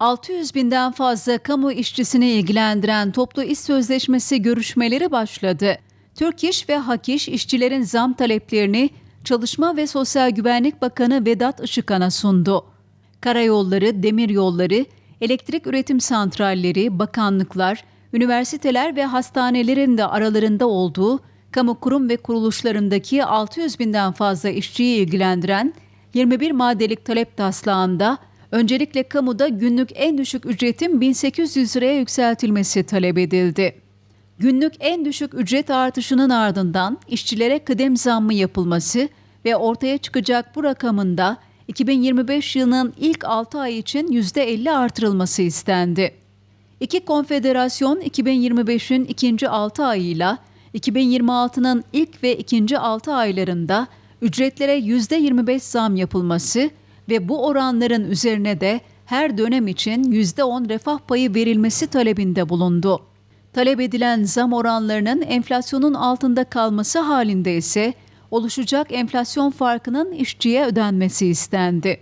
600 binden fazla kamu işçisini ilgilendiren toplu iş sözleşmesi görüşmeleri başladı. Türk İş ve Hak İş işçilerin zam taleplerini Çalışma ve Sosyal Güvenlik Bakanı Vedat Işıkhan'a sundu. Karayolları, demiryolları, elektrik üretim santralleri, bakanlıklar, üniversiteler ve hastanelerin de aralarında olduğu kamu kurum ve kuruluşlarındaki 600 binden fazla işçiyi ilgilendiren 21 maddelik talep taslağında öncelikle kamuda günlük en düşük ücretin 1800 liraya yükseltilmesi talep edildi. Günlük en düşük ücret artışının ardından işçilere kıdem zammı yapılması ve ortaya çıkacak bu rakamın da 2025 yılının ilk 6 ay için %50 artırılması istendi. İki konfederasyon 2025'in ikinci 6 ayıyla 2026'nın ilk ve ikinci 6 aylarında ücretlere %25 zam yapılması ve bu oranların üzerine de her dönem için %10 refah payı verilmesi talebinde bulundu. Talep edilen zam oranlarının enflasyonun altında kalması halinde ise oluşacak enflasyon farkının işçiye ödenmesi istendi.